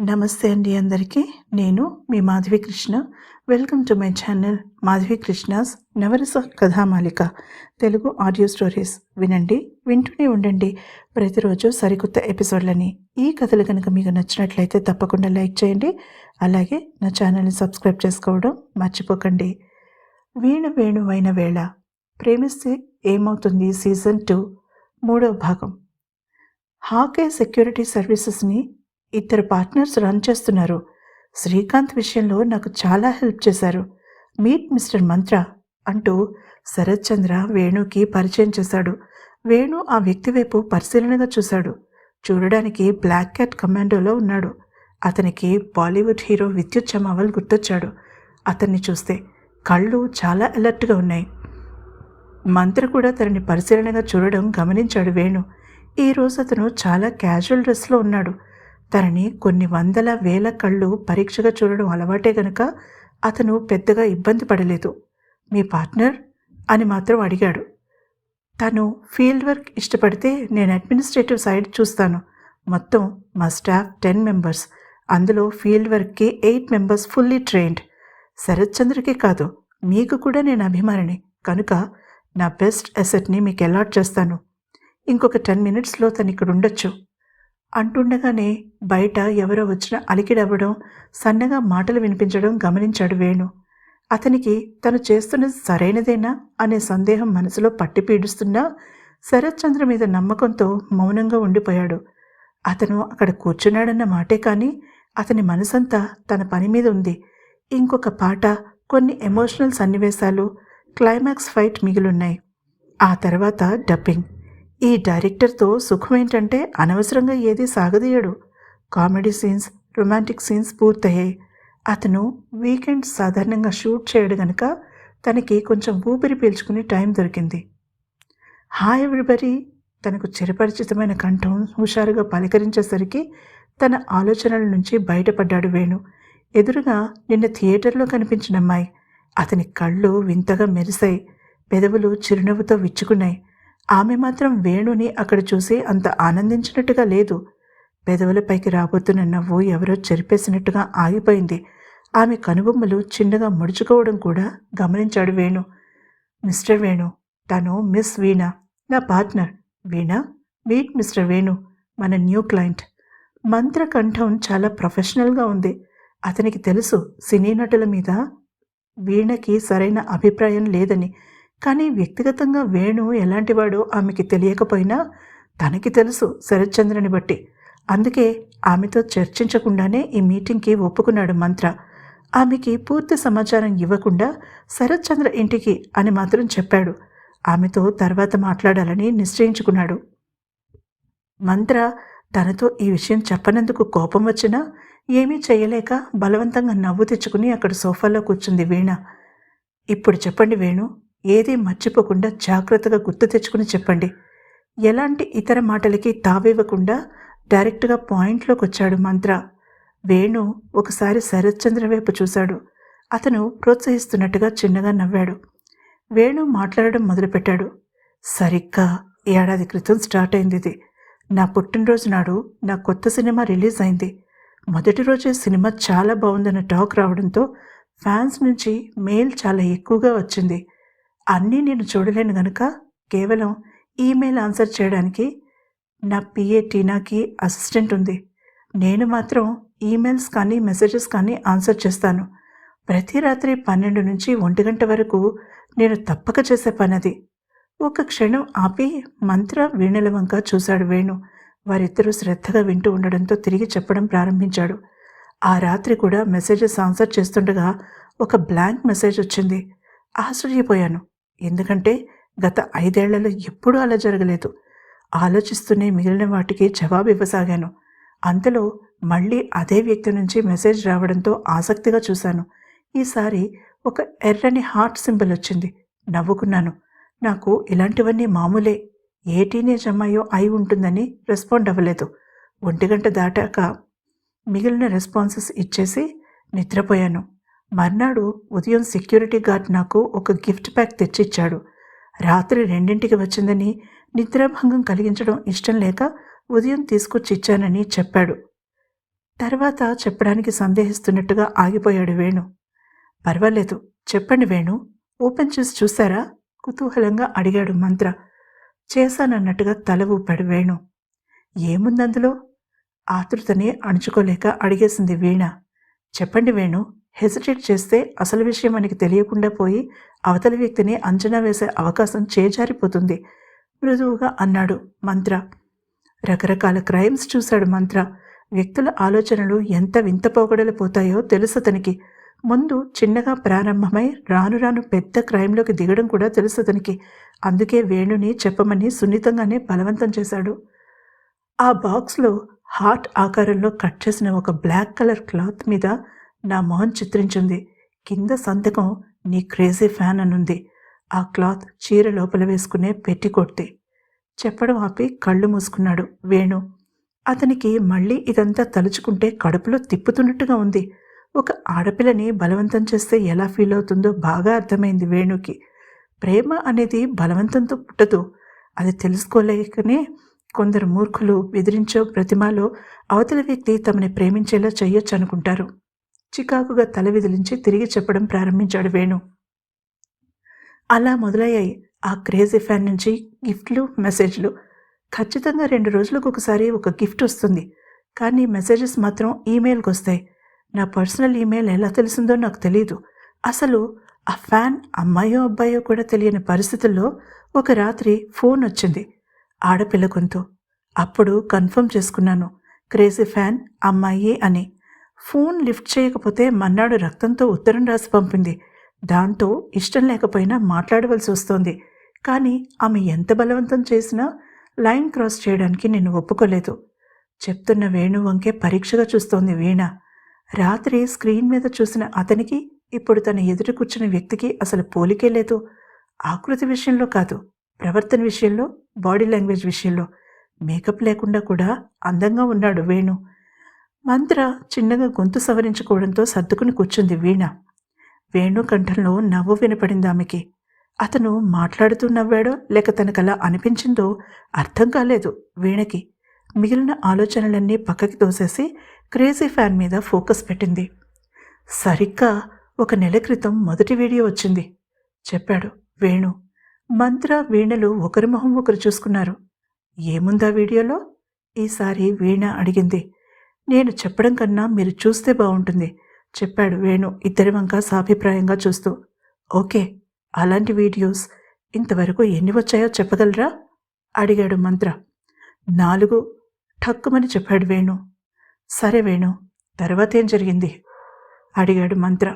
నమస్తే అండి అందరికీ. నేను మీ Madhavi Krishna. Welcome to my channel Madhavi Krishna's Navarasa Kathamalika. Telugu audio stories వినండి వింటూనే ఉండండి. ప్రతిరోజు సరికొత్త ఎపిసోడ్లని ఈ కథలు కనుక మీకు నచ్చినట్లయితే తప్పకుండా లైక్ చేయండి. అలాగే నా ఛానల్ని సబ్స్క్రైబ్ చేసుకోవడం మర్చిపోకండి. వీణ వేణువైన వేళ ప్రేమిస్తే ఏమవుతుంది సీజన్ టూ మూడవ భాగం. హాకే సెక్యూరిటీ సర్వీసెస్ని ఇద్దరు పార్ట్నర్స్ రన్ చేస్తున్నారు. శ్రీకాంత్ విషయంలో నాకు చాలా హెల్ప్ చేశారు. మీట్ మిస్టర్ మంత్ర అంటూ శరత్ చంద్ర వేణుకి పరిచయం చేశాడు. వేణు ఆ వ్యక్తి వైపు పరిశీలనగా చూశాడు. చూడడానికి బ్లాక్ క్యాట్ కమాండోలో ఉన్నాడు. అతనికి బాలీవుడ్ హీరో విద్యుత్ చమావల్ గుర్తొచ్చాడు. అతన్ని చూస్తే కళ్ళు చాలా అలర్ట్గా ఉన్నాయి. మంత్రి కూడా తనని పరిశీలనగా చూడడం గమనించాడు వేణు. ఈ రోజు అతను చాలా క్యాజువల్ డ్రెస్లో ఉన్నాడు. తనని కొన్ని వందల వేల కళ్ళు పరీక్షగా చూడడం అలవాటే గనక అతను పెద్దగా ఇబ్బంది పడలేదు. మీ పార్ట్నర్? అని మాత్రం అడిగాడు. తను ఫీల్డ్ వర్క్ ఇష్టపడితే నేను అడ్మినిస్ట్రేటివ్ సైడ్ చూస్తాను. మొత్తం మా స్టాఫ్ టెన్ మెంబర్స్. అందులో ఫీల్డ్ వర్క్కి eight members fully trained. Sharath చంద్రకే కాదు మీకు కూడా నేను అభిమానిని. కనుక నా బెస్ట్ అసెట్ని మీకు అలాట్ చేస్తాను. ఇంకొక టెన్ మినిట్స్లో తను ఇక్కడ ఉండొచ్చు అంటుండగానే బయట ఎవరో వచ్చిన అలికిడవ్వడం సన్నగా మాటలు వినిపించడం గమనించాడు వేణు. అతనికి తను చేస్తున్నది సరైనదేనా అనే సందేహం మనసులో పట్టి పీడుస్తున్నా శరత్చంద్ర మీద నమ్మకంతో మౌనంగా ఉండిపోయాడు. అతను అక్కడ కూర్చున్నాడన్న మాటే కానీ అతని మనసంతా తన పని మీద ఉంది. ఇంకొక పాట కొన్ని ఎమోషనల్ సన్నివేశాలు క్లైమాక్స్ ఫైట్ మిగిలున్నాయి. ఆ తర్వాత డబ్బింగ్. ఈ డైరెక్టర్తో సుఖం ఏంటంటే అనవసరంగా ఏది సాగదీయడు. కామెడీ సీన్స్ రొమాంటిక్ సీన్స్ పూర్తయ్యాయి. అతను వీకెండ్ సాధారణంగా షూట్ చేయడు గనక తనకి కొంచెం ఊపిరి పీల్చుకునే టైం దొరికింది. Hi everybody! తనకు చిరపరిచితమైన కంఠం హుషారుగా పలకరించేసరికి తన ఆలోచనల నుంచి బయటపడ్డాడు వేణు. ఎదురుగా నిన్న థియేటర్లో కనిపించిన అమ్మాయి. అతని కళ్ళు వింతగా మెరిశాయి. పెదవులు చిరునవ్వుతో విచ్చుకున్నాయి. ఆమె మాత్రం వేణుని అక్కడ చూసి అంత ఆనందించినట్టుగా లేదు. పెదవులపైకి రాబోతున్న నవ్వు ఎవరో చెరిపేసినట్టుగా ఆగిపోయింది. ఆమె కనుబొమ్మలు చిన్నగా ముడుచుకోవడం కూడా గమనించాడు వేణు. మిస్టర్ వేణు తను మిస్ వీణ నా partner. Veena? Meet mister Venu మన న్యూ క్లయింట్. మంత్రకంఠం చాలా ప్రొఫెషనల్గా ఉంది. అతనికి తెలుసు సినీ నటుల మీద వీణకి సరైన అభిప్రాయం లేదని. కానీ వ్యక్తిగతంగా వేణు ఎలాంటివాడో ఆమెకి తెలియకపోయినా తనకి తెలుసు శరత్చంద్రని బట్టి. అందుకే ఆమెతో చర్చించకుండానే ఈ మీటింగ్కి ఒప్పుకున్నాడు మంత్ర. ఆమెకి పూర్తి సమాచారం ఇవ్వకుండా శరత్చంద్ర ఇంటికి అని మాత్రం చెప్పాడు. ఆమెతో తర్వాత మాట్లాడాలని నిశ్చయించుకున్నాడు. మంత్ర తనతో ఈ విషయం చెప్పనందుకు కోపం వచ్చినా ఏమీ చేయలేక బలవంతంగా నవ్వు తెచ్చుకుని అక్కడ సోఫాలో కూర్చుంది వీణ. ఇప్పుడు చెప్పండి వేణు ఏదీ మర్చిపోకుండా జాగ్రత్తగా గుర్తు తెచ్చుకుని చెప్పండి. ఎలాంటి ఇతర మాటలకి తావివ్వకుండా డైరెక్ట్గా పాయింట్లోకి వచ్చాడు మంత్ర. వేణు ఒకసారి శరత్చంద్ర వైపు చూశాడు. అతను ప్రోత్సహిస్తున్నట్టుగా చిన్నగా నవ్వాడు. వేణు మాట్లాడడం మొదలుపెట్టాడు. సరిగ్గా ఏడాది క్రితం స్టార్ట్ అయింది ఇది. నా పుట్టినరోజు నాడు నా కొత్త సినిమా రిలీజ్ అయింది. మొదటి రోజే సినిమా చాలా బాగుందన్న టాక్ రావడంతో ఫ్యాన్స్ నుంచి మెయిల్ చాలా ఎక్కువగా వచ్చింది. అన్నీ నేను చూడలేను గనుక కేవలం ఈమెయిల్ ఆన్సర్ చేయడానికి నా పిఏ టీనాకి అసిస్టెంట్ ఉంది. నేను మాత్రం ఈమెయిల్స్ కానీ మెసేజెస్ కానీ ఆన్సర్ చేస్తాను. ప్రతి రాత్రి పన్నెండు నుంచి ఒంటి గంట వరకు నేను తప్పక చేసే పనది ఒక క్షణం ఆపి మంత్ర వీణుల వంక చూశాడు వేణు. వారిద్దరూ శ్రద్ధగా వింటూ ఉండడంతో తిరిగి చెప్పడం ప్రారంభించాడు. ఆ రాత్రి కూడా మెసేజెస్ ఆన్సర్ చేస్తుండగా ఒక బ్లాంక్ మెసేజ్ వచ్చింది. ఆశ్చర్యపోయాను. ఎందుకంటే గత ఐదేళ్ళలో ఎప్పుడూ అలా జరగలేదు. ఆలోచిస్తూనే మిగిలిన వాటికి జవాబు ఇవ్వసాగాను. అంతలో మళ్ళీ అదే వ్యక్తి నుంచి మెసేజ్ రావడంతో ఆసక్తిగా చూశాను. ఈసారి ఒక ఎర్రని హార్ట్ సింబల్ వచ్చింది. నవ్వుకున్నాను. నాకు ఇలాంటివన్నీ మామూలే. ఏ టీనేజ్ అమ్మాయో అయి ఉంటుందని రెస్పాండ్ అవ్వలేదు. ఒంటి గంట దాటాక మిగిలిన రెస్పాన్సెస్ ఇచ్చేసి నిద్రపోయాను. మర్నాడు ఉదయం సెక్యూరిటీ గార్డ్ నాకు ఒక గిఫ్ట్ ప్యాక్ తెచ్చిచ్చాడు. రాత్రి రెండింటికి వచ్చిందని నిద్రాభంగం కలిగించడం ఇష్టం లేక ఉదయం తీసుకొచ్చి ఇచ్చానని చెప్పాడు. తర్వాత చెప్పడానికి సందేహిస్తున్నట్టుగా ఆగిపోయాడు వేణు. పర్వాలేదు చెప్పండి వేణు ఓపెన్ చేసి చూసారా కుతూహలంగా అడిగాడు మంత్ర. చేశానన్నట్టుగా తల ఊపాడు వేణు. ఏముందందులో ఆతృతని అణుచుకోలేక అడిగేసింది వీణ. చెప్పండి వేణు హెసిటేట్ చేస్తే అసలు విషయం మనకి తెలియకుండా పోయి అవతలి వ్యక్తిని అంచనా వేసే అవకాశం చేజారిపోతుంది. మృదువుగా అన్నాడు మంత్ర. రకరకాల క్రైమ్స్ చూశాడు మంత్ర. వ్యక్తుల ఆలోచనలు ఎంత వింత పోగడలు పోతాయో తెలుసు అతనికి ముందు చిన్నగా ప్రారంభమై రాను రాను పెద్ద క్రైమ్లోకి దిగడం కూడా తెలుసు అతనికి అందుకే వేణుని చెప్పమని సున్నితంగానే బలవంతం చేశాడు. ఆ బాక్స్లో హార్ట్ ఆకారంలో కట్ చేసిన ఒక బ్లాక్ కలర్ క్లాత్ మీద నా మొహం చిత్రించింది. కింద సంతకం నీ క్రేజీ ఫ్యాన్ అనుంది. ఆ క్లాత్ చీర లోపల వేసుకునే పెట్టి కొట్టి. చెప్పడం ఆపి కళ్ళు మూసుకున్నాడు వేణు. అతనికి మళ్ళీ ఇదంతా తలుచుకుంటే కడుపులో తిప్పుతున్నట్టుగా ఉంది. ఒక ఆడపిల్లని బలవంతం చేస్తే ఎలా ఫీల్ అవుతుందో బాగా అర్థమైంది వేణుకి. ప్రేమ అనేది బలవంతంతో పుట్టదు. అది తెలుసుకోలేకనే కొందరు మూర్ఖులు బెదిరించో ప్రతిమాలో అవతల వ్యక్తి తమని ప్రేమించేలా చేయొచ్చు అనుకుంటారు చికాకుగా తల విదిలించి తిరిగి చెప్పడం ప్రారంభించాడు వేణు. అలా మొదలయ్యాయి ఆ క్రేజీ ఫ్యాన్ నుంచి గిఫ్ట్లు మెసేజ్లు. ఖచ్చితంగా రెండు రోజులకు ఒకసారి ఒక గిఫ్ట్ వస్తుంది. కానీ మెసేజెస్ మాత్రం ఈమెయిల్కి వస్తాయి. నా పర్సనల్ ఈమెయిల్ ఎలా తెలిసిందో నాకు తెలియదు అసలు ఆ ఫ్యాన్ అమ్మాయో అబ్బాయో కూడా తెలియని పరిస్థితుల్లో ఒక రాత్రి ఫోన్ వచ్చింది. ఆడపిల్ల గొంతు. అప్పుడు కన్ఫర్మ్ చేసుకున్నాను. క్రేజీ ఫ్యాన్ అమ్మాయి అని. ఫోన్ లిఫ్ట్ చేయకపోతే మన్నాడు రక్తంతో ఉత్తరం రాసి పంపింది. దాంతో ఇష్టం లేకపోయినా మాట్లాడవలసి వస్తోంది. కానీ ఆమె ఎంత బలవంతం చేసినా లైన్ క్రాస్ చేయడానికి నేను ఒప్పుకోలేదు. చెప్తున్న వేణు వంకే పరీక్షగా చూస్తోంది వీణ. రాత్రి స్క్రీన్ మీద చూసిన అతనికి ఇప్పుడు తన ఎదురు కూర్చున్న వ్యక్తికి అసలు పోలికే లేదు. ఆకృతి విషయంలో కాదు ప్రవర్తన విషయంలో బాడీ లాంగ్వేజ్ విషయంలో. మేకప్ లేకుండా కూడా అందంగా ఉన్నాడు వేణు. మంత్ర చిన్నగా గొంతు సవరించుకోవడంతో సర్దుకుని కూర్చుంది వీణ. వేణు కంఠంలో నవ్వు వినపడింది ఆమెకి. అతను మాట్లాడుతూ నవ్వాడో లేక తనకలా అనిపించిందో అర్థం కాలేదు వీణకి. మిగిలిన ఆలోచనలన్నీ పక్కకి తోసేసి క్రేజీ ఫ్యాన్ మీద ఫోకస్ పెట్టింది. సరిగ్గా ఒక నెల క్రితం మొదటి వీడియో వచ్చింది చెప్పాడు వేణు. మంత్ర వీణలు ఒకరి మొహం ఒకరు చూసుకున్నారు. ఏముందా వీడియోలో? ఈసారి వీణ అడిగింది. నేను చెప్పడం కన్నా మీరు చూస్తే బాగుంటుంది చెప్పాడు వేణు ఇద్దరి వంక సాభిప్రాయంగా చూస్తూ. ఓకే అలాంటి వీడియోస్ ఇంతవరకు ఎన్ని వచ్చాయో చెప్పగలరా? అడిగాడు మంత్ర. నాలుగు ఠక్కుమని చెప్పాడు వేణు. సరే వేణు తర్వాత ఏం జరిగింది? అడిగాడు మంత్ర.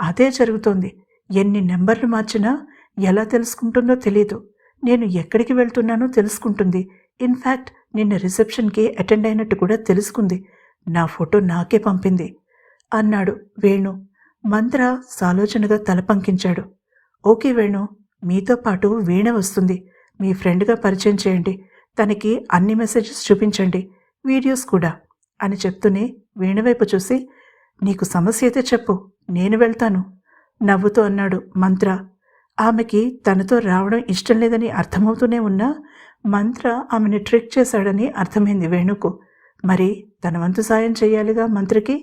అదే జరుగుతోంది. ఎన్ని నెంబర్లు మార్చినా ఎలా తెలుసుకుంటుందో తెలియదు నేను ఎక్కడికి వెళ్తున్నానో తెలుసుకుంటుంది. ఇన్ఫ్యాక్ట్ నిన్న రిసెప్షన్కి అటెండ్ అయినట్టు కూడా తెలుసుకుంది. నా ఫోటో నాకే పంపింది. అన్నాడు వేణు. మంత్ర సాలోచనగా తల పంకించాడు ఓకే వేణు మీతో పాటు వీణ వస్తుంది. మీ ఫ్రెండ్గా పరిచయం చేయండి. తనకి అన్ని మెసేజెస్ చూపించండి. వీడియోస్ కూడా. అని చెప్తూనే వీణవైపు చూసి నీకు సమస్య అయితే చెప్పు నేను వెళ్తాను. నవ్వుతూ అన్నాడు మంత్ర. ఆమెకి తనతో రావడం ఇష్టం లేదని అర్థమవుతూనే ఉన్నా మంత్ర ఆమెను ట్రిక్ చేశాడని అర్థమైంది వేణుకు. మరి తన వంతు సాయం చేయాలిగా మంత్రికి?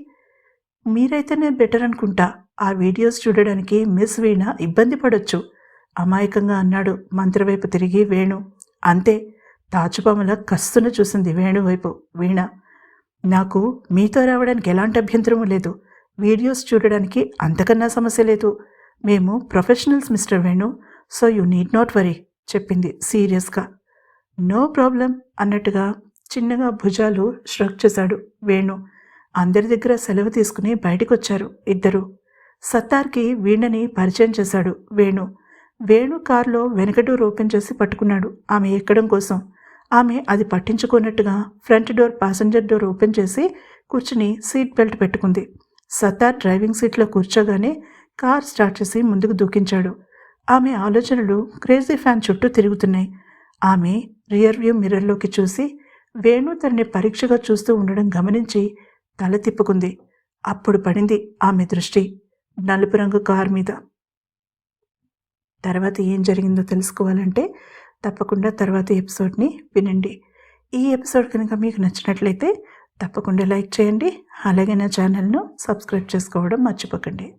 మీరైతేనే బెటర్ అనుకుంటా ఆ వీడియోస్ చూడడానికి మిస్ వీణ ఇబ్బంది పడొచ్చు అమాయకంగా అన్నాడు మంత్రవైపు తిరిగి వేణు. అంతే తాచుపాముల కస్తున చూసింది వేణు వైపు. వీణ నాకు మీతో రావడానికి ఎలాంటి అభ్యంతరము లేదు వీడియోస్ చూడడానికి అంతకన్నా సమస్య లేదు. మేము professionals mister Venu so you need not worry చెప్పింది సీరియస్గా. నో ప్రాబ్లం అన్నట్టుగా చిన్నగా భుజాలు ష్రక్ చేశాడు వేణు. అందరి దగ్గర సెలవు తీసుకుని బయటకొచ్చారు ఇద్దరు. సత్తార్కి వీణని పరిచయం చేశాడు వేణు. వేణు కారులో వెనక డోర్ ఓపెన్ చేసి పట్టుకున్నాడు ఆమె ఎక్కడం కోసం. ఆమె అది పట్టించుకున్నట్టుగా front door passenger door open చేసి కూర్చుని సీట్ బెల్ట్ పెట్టుకుంది. సత్తార్ డ్రైవింగ్ సీట్లో కూర్చోగానే కార్ స్టార్ట్ చేసి ముందుకు దూకించాడు. ఆమె ఆలోచనలు క్రేజీ ఫ్యాన్ చుట్టూ తిరుగుతున్నాయి. ఆమె రియర్వ్యూ మిర్రర్లోకి చూసి వేణు తనని పరీక్షగా చూస్తూ ఉండడం గమనించి తల తిప్పుకుంది. అప్పుడు పడింది ఆమె దృష్టి. నలుపు రంగు కారు మీద. తర్వాత ఏం జరిగిందో తెలుసుకోవాలంటే తప్పకుండా తర్వాత ఎపిసోడ్ని వినండి. ఈ ఎపిసోడ్ కనుక మీకు నచ్చినట్లయితే తప్పకుండా లైక్ చేయండి. అలాగే నా ఛానల్ను సబ్స్క్రైబ్ చేసుకోవడం మర్చిపోకండి.